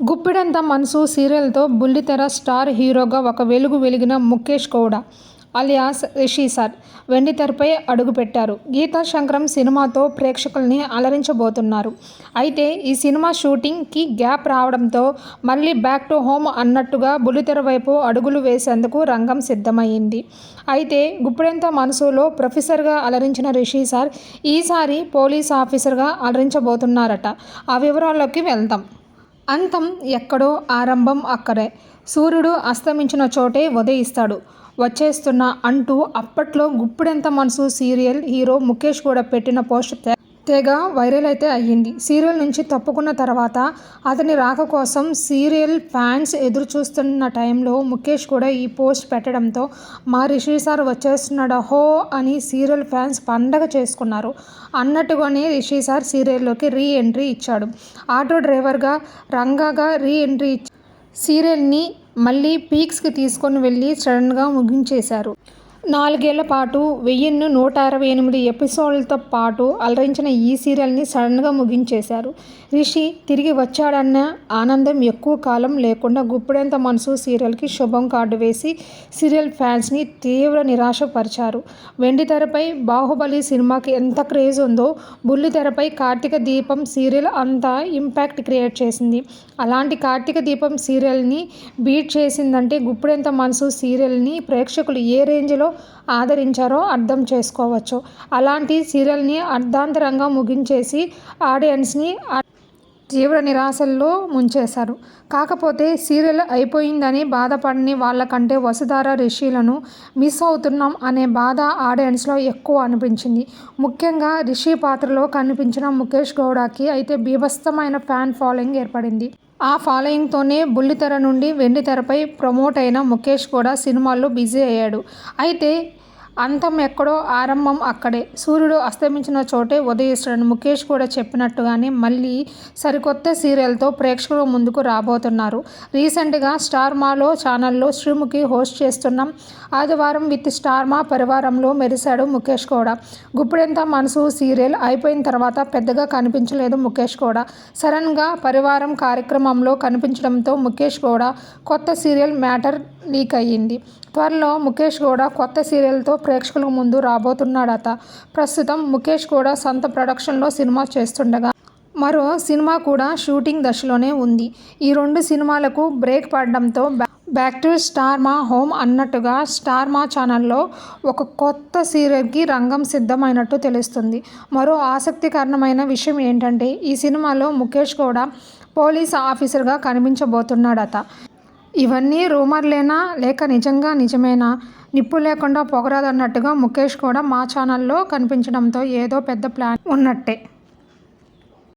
గుప్పిడంత మనసు సీరియల్తో బుల్లితెర స్టార్ హీరోగా ఒక వెలుగు వెలిగిన ముఖేష్ గౌడ అలియాస్ రిషి సార్ వెండితెరపై అడుగుపెట్టారు. గీతా శంకరం సినిమాతో ప్రేక్షకుల్ని అలరించబోతున్నారు. అయితే ఈ సినిమా షూటింగ్కి గ్యాప్ రావడంతో మళ్ళీ బ్యాక్ టు హోమ్ అన్నట్టుగా బుల్లితెర వైపు అడుగులు వేసేందుకు రంగం సిద్ధమైంది అయితే గుప్పెడంత మనసులో ప్రొఫెసర్గా అలరించిన రిషి సార్ ఈసారి పోలీస్ ఆఫీసర్గా అలరించబోతున్నారట. ఆ వివరాల్లోకి వెళ్దాం. అంతం ఎక్కడో ఆరంభం అక్కడే. సూర్యుడు అస్తమించిన చోటే ఉదయిస్తాడు. వచ్చేస్తున్న అంటూ అప్పట్లో గుప్పెడంత మనసు సీరియల్ హీరో ముఖేష్ కూడా పెట్టిన పోస్ట్ తె- తెగ వైరల్ అయితే అయ్యింది. సీరియల్ నుంచి తప్పుకున్న తర్వాత అతని రాక కోసం సీరియల్ ఫ్యాన్స్ ఎదురు చూస్తున్న టైంలో ముఖేష్ కూడా ఈ పోస్ట్ పెట్టడంతో మా రిషి సార్ వచ్చేస్తున్నాడు హో అని సీరియల్ ఫ్యాన్స్ పండగ చేసుకున్నారు. అన్నట్టుగానే రిషి సార్ సీరియల్లోకి రీ ఎంట్రీ ఇచ్చాడు. ఆటో డ్రైవర్గా రంగాగా రీ ఎంట్రీ ఇచ్చి సీరియల్ని మళ్ళీ పీక్స్కి తీసుకొని వెళ్ళి సడన్గా ముగించేశారు. నాలుగేళ్ళ పాటు వెయ్యిన్ని నూట అరవై ఎనిమిది ఎపిసోడ్లతో పాటు అలరించిన ఈ సీరియల్ని సడన్గా ముగించేశారు. రిషి తిరిగి వచ్చాడన్న ఆనందం ఎక్కువ కాలం లేకుండా గుప్పుడెంత మనసు సీరియల్కి శుభం కార్డు వేసి సీరియల్ ఫ్యాన్స్ని తీవ్ర నిరాశపరిచారు. వెండి తెరపై బాహుబలి సినిమాకి ఎంత క్రేజ్ ఉందో బుల్లి తెరపై కార్తీక దీపం సీరియల్ అంత ఇంపాక్ట్ క్రియేట్ చేసింది. అలాంటి కార్తీక దీపం సీరియల్ని బీట్ చేసిందంటే గుప్పుడెంత మనసు సీరియల్ని ప్రేక్షకులు ఏ రేంజ్లో ఆదరించారో అర్థం చేసుకోవచ్చు. అలాంటి సీరియల్ని అర్ధాంతరంగా ముగించేసి ఆడియన్స్ని తీవ్ర నిరాశల్లో ముంచేశారు. కాకపోతే సీరియల్ అయిపోయిందని బాధపడని వాళ్ళకంటే వసుధార రిషిలను మిస్ అవుతున్నాం అనే బాధ ఆడియన్స్లో ఎక్కువ అనిపించింది. ముఖ్యంగా రిషి పాత్రలో కనిపించిన ముఖేష్ గౌడకి అయితే బీభత్సమైన ఫ్యాన్ ఫాలోయింగ్ ఏర్పడింది. ఆ ఫాలోయింగ్తోనే బుల్లితెర నుండి వెండితెరపై ప్రమోట్ అయిన ముఖేష్ కూడా సినిమాల్లో బిజీ అయ్యాడు. అయితే అంతం ఎక్కడో ఆరంభం అక్కడే. సూర్యుడు అస్తమించిన చోటే ఉదయిస్తాడని ముఖేష్ కూడా చెప్పినట్టుగానే మళ్ళీ సరికొత్త సీరియల్తో ప్రేక్షకుల ముందుకు రాబోతున్నారు. రీసెంట్గా స్టార్మాలో ఛానల్లో శ్రీముఖి హోస్ట్ చేస్తున్నాం ఆదివారం విత్ స్టార్మా పరివారంలో మెరిశాడు ముఖేష్ కూడా. గుప్పెడంత మనసు సీరియల్ అయిపోయిన తర్వాత పెద్దగా కనిపించలేదు ముఖేష్ కూడా. సడన్గా పరివారం కార్యక్రమంలో కనిపించడంతో ముఖేష్ కూడా కొత్త సీరియల్ మ్యాటర్ లీక్ అయ్యింది. త్వరలో ముఖేష్ కూడా కొత్త సీరియల్తో ప్రేక్షకుల ముందు రాబోతున్నాడట. ప్రస్తుతం ముఖేష్ కూడా సొంత ప్రొడక్షన్లో సినిమా చేస్తుండగా మరో సినిమా కూడా షూటింగ్ దశలోనే ఉంది. ఈ రెండు సినిమాలకు బ్రేక్ పడడంతో back- back to star Maa home అన్నట్టుగా స్టార్ మా ఛానల్లో ఒక కొత్త సీరియల్కి రంగం సిద్ధమైనట్టు తెలుస్తుంది. మరో ఆసక్తికరమైన విషయం ఏంటంటే ఈ సినిమాలో ముఖేష్ కూడా పోలీస్ ఆఫీసర్గా కనిపించబోతున్నాడట. ఇవన్నీ రూమర్లేనా? లేక నిజంగా నిజమేనా? నిప్పు లేకుండా పొగరాదన్నట్టుగా ముఖేష్ కూడా మా ఛానల్లో కనిపించడంతో ఏదో పెద్ద ప్లాన్ ఉన్నట్టే.